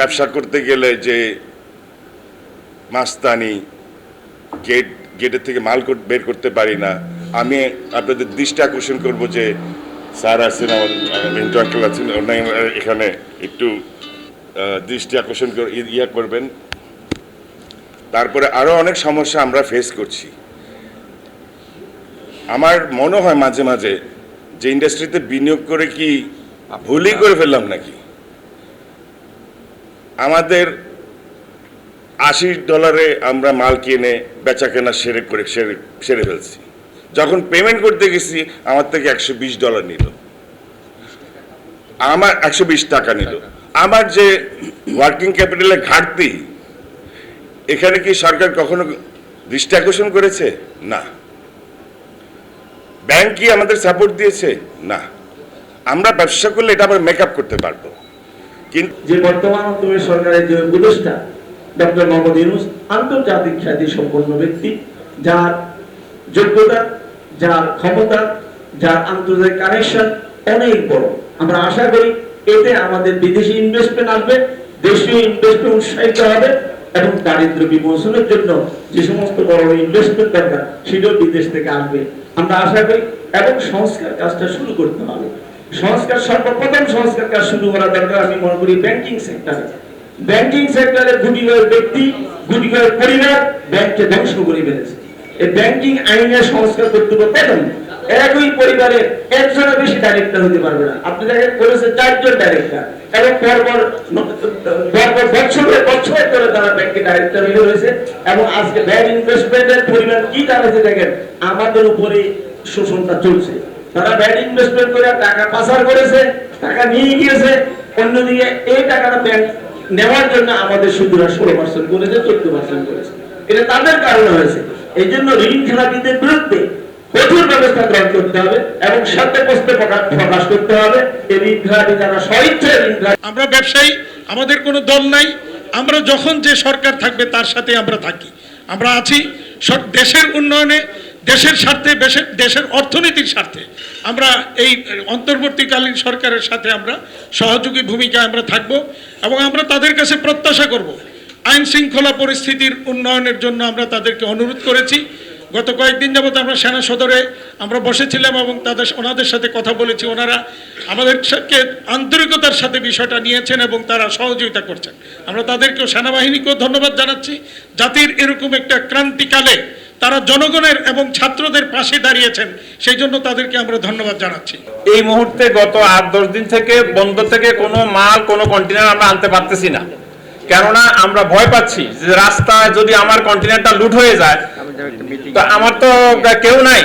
ব্যবসা করতে গেলে যে মাস্তানি গেট গেটের থেকে মাল বের করতে পারি না। আমি আপনাদের দৃষ্টি আকর্ষণ করব যে স্যার আছেন, আমার আছেন এখানে একটু দৃষ্টি আকর্ষণ ইয়া করবেন। তারপরে আরও অনেক সমস্যা আমরা ফেস করছি। আমার মনে হয় মাঝে মাঝে যে ইন্ডাস্ট্রিতে বিনিয়োগ করে কি ভুলই করে ফেললাম নাকি? আমাদের আশি ডলারে আমরা মাল কিনে বেচা কেনা সেরে করে সেরে সেরে ফেলছি। যখন পেমেন্ট করতে গেছি, আমার থেকে একশো বিশ ডলার নিল। আমার একশো বিশ টাকা নিল। আমার যে ওয়ার্কিং ক্যাপিটালের ঘাটতি, এখানে কি সরকার কখনো দৃষ্টি আকর্ষণ করেছে? না। ব্যাংক কি আমাদের সাপোর্ট দিয়েছে? না। আমরা ব্যবসা করলে এটা আবার মেকআপ করতে পারব। যে বর্তমান অন্তর্বর্তী সরকারের যে উপদেষ্টা ডক্টর মোহাম্মদ ইউনুস আন্তর্জাতিক খ্যাতি সম্পন্ন ব্যক্তি, যার যোগ্যতা, যার ক্ষমতা, যার আন্তর্জাতিক কানেকশন অনেক বড়। আমরা আশা করি এতে আমাদের বিদেশি ইনভেস্টমেন্ট আসবে, দেশীয় ইনভেস্টমেন্ট উৎসাহিত হবে এবং দারিদ্র বিমোচনের জন্য যে সমস্ত বড় ইনভেস্টমেন্ট দরকার, সেটাও বিদেশ থেকে আসবে। আমরা আশা করি এবং সংস্কার কাজটা শুরু করতে হবে। সংস্কার সর্বপ্রথম সংস্কার কাজ শুরু করা দরকার, আমি মনে করি ব্যাংকিং সেক্টরে ব্যাংকিং সেক্টরে গুটি কয়েক ব্যক্তি, গুটি কয়েক পরিবার ব্যাংককে ধ্বংস করে ফেলেছে। এই ব্যাংকিং আইনের সংস্কার করতে প্রথম, একই পরিবারে একজনের বেশি ডাইরেক্টর হতে পারবে না। আপনি দেখেন, করেছে চারজন ডাইরেক্টর এবং পরপর পরপর বছরে বছর ধরে তারা ব্যাংকে ডাইরেক্টর হয়ে রয়েছে। এবং আজকে ব্যাংক ইনভেস্টমেন্টের পরিমাণ কি দাঁড়াচ্ছে দেখেন, আমাদের উপরে শোষণটা চলছে। তারা ব্যাড ইনভেস্টমেন্ট করে, টাকা পাচার করেছে, টাকা নিয়ে গিয়েছে। অন্যদিকে এই টাকাটা ব্যাংক নেওয়ার জন্য আমাদের সুদরা ষোলো পার্সেন্ট করেছে, চোদ্দ পার্সেন্ট করেছে। এটা তাদের কারণে হয়েছে। এই জন্য ঋণ খেলাপিদের বিরুদ্ধে কঠোর ব্যবস্থা গ্রহণ করতে হবে এবং সাথে পস্তে প্রকাশ করতে হবে। এই ঋণ খেলাপি যারা স্বইচ্ছায় ঋণ আমরা ব্যবসায়ী, আমাদের কোনো দল নাই। আমরা যখন যে সরকার থাকবে তার সাথে আমরা থাকি। আমরা আছি দেশের উন্নয়নে দেশের স্বার্থে, দেশের অর্থনীতির স্বার্থে আমরা এই অন্তর্বর্তীকালীন সরকারের সাথে আমরা সহযোগী ভূমিকায় আমরা থাকব এবং আমরা তাদের কাছে প্রত্যাশা করব। আইন শৃঙ্খলা পরিস্থিতির উন্নয়নের জন্য আমরা তাদেরকে অনুরোধ করেছি। গত কয়েকদিন যাবত আমরা সেনা সদরে আমরা বসেছিলাম এবং তাদের ওনাদের সাথে কথা বলেছি। ওনারা আমাদের সাথে আন্তরিকতার সাথে বিষয়টা নিয়েছেন এবং তারা সহযোগিতা করছেন। আমরা তাদেরকেও সেনাবাহিনীকেও ধন্যবাদ জানাচ্ছি। জাতির এরকম একটা ক্রান্তিকালে তারা জনগণের এবং ছাত্রদের পাশে দাঁড়িয়েছেন সেই জন্য তাদেরকে আমরা ধন্যবাদ জানাচ্ছি। এই মুহূর্তে গত আট, দশ দিন থেকে বন্ধ থেকে কোনো মাল, কোনো কন্টেনার আমরা আনতে পারতেছি না। কেননা আমরা ভয় পাচ্ছি যে রাস্তায় যদি আমার কন্টেনারটা লুট হয়ে যায়, তো আমার তো কেউ নাই।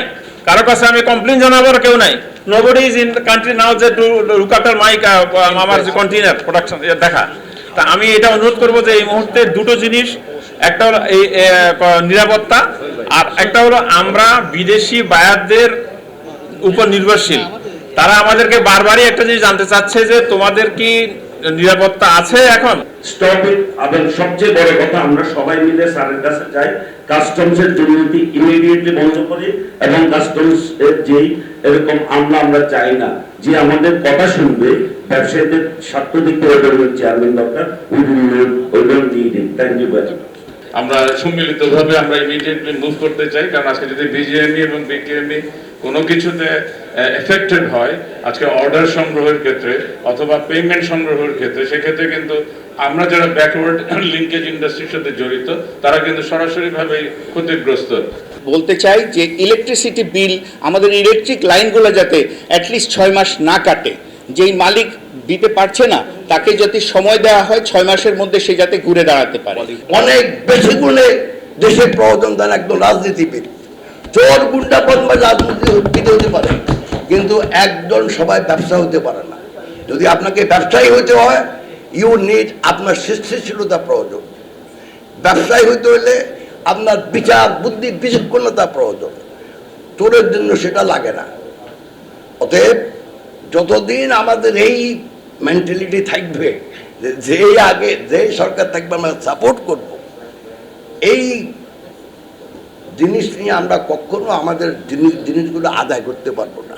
কারও কাছে আমি কমপ্লেন জানাবার কেউ নাই। Nobody is in country now যে লুক আফটার মাই আমার যে কন্টেনার প্রোডাকশন দেখা। তা আমি এটা অনুরোধ করব যে এই মুহূর্তে দুটো জিনিস, একটা হলো এই নিরাপত্তা আর একটা হলো আমরা বিদেশি বায়ারদের উপর নির্ভরশীল। তারা আমাদেরকে বারবারই একটা জিনিস জানতে চাচ্ছে যে তোমাদের কি নিরাপত্তা আছে এখন? স্টপ ইট এবং সবচেয়ে বড় কথা আমরা সবাই মিলে স্যারের কাছে যাই কাস্টমসের দুর্নীতি ইমিডিয়েটলি বন্ধ করি এবং কাস্টমস এর যেই এরকম আমলা আমরা চাই না যে আমাদের কথা শুনবে ব্যবসায়ীদের স্বার্থ দিক করে ধরবেন চেয়ারম্যান দরকার we will we don't need it thank you very much আমরা সম্মিলিতভাবে আমরা ইমিডিয়েটলি মুভ করতে চাই কারণ আজকে যদি বিজিএমই এবং বিকেএমই কোনো কিছুতে এফেক্টেড হয় আজকে অর্ডার সংগ্রহের ক্ষেত্রে অথবা পেমেন্ট সংগ্রহের ক্ষেত্রে সেক্ষেত্রে কিন্তু আমরা যারা ব্যাকওয়ার্ড লিঙ্কেজ ইন্ডাস্ট্রির সাথে জড়িত তারা কিন্তু সরাসরিভাবে ক্ষতিগ্রস্ত। বলতে চাই যে ইলেকট্রিসিটি বিল আমাদের ইলেকট্রিক লাইনগুলো যাতে অ্যাটলিস্ট ছয় মাস না কাটে। যেই মালিক দিতে পারছে না তাকে যদি সময় দেওয়া হয় ছয় মাসের মধ্যে সে যাতে ঘুরে দাঁড়াতে পারে। অনেক বেশি গুণে দেশের প্রয়োজন দেন একদম রাজনীতিবিদ। চোর, গুন্ডা, বদমাশ রাজনীতিবিদ হতে পারে, কিন্তু একজন সবাই ব্যবসা হতে পারে না। যদি আপনাকে ব্যবসায়ী হতে হয় ইউ নিড আপনার সৃষ্টিশীলতা প্রয়োজন। ব্যবসায়ী হইতে হলে আপনার বিচার, বুদ্ধি, বিচক্ষণতা প্রয়োজন। চোরের জন্য সেটা লাগে না। অতএব যতদিন আমাদের এই মেন্টালিটি থাকবে, যে আগে যে সরকার থাকবে, আমরা সাপোর্ট করব। এই জিনিস নিয়ে আমরা কখনো আমাদের জিনিস জিনিসগুলো আদায় করতে পারব না।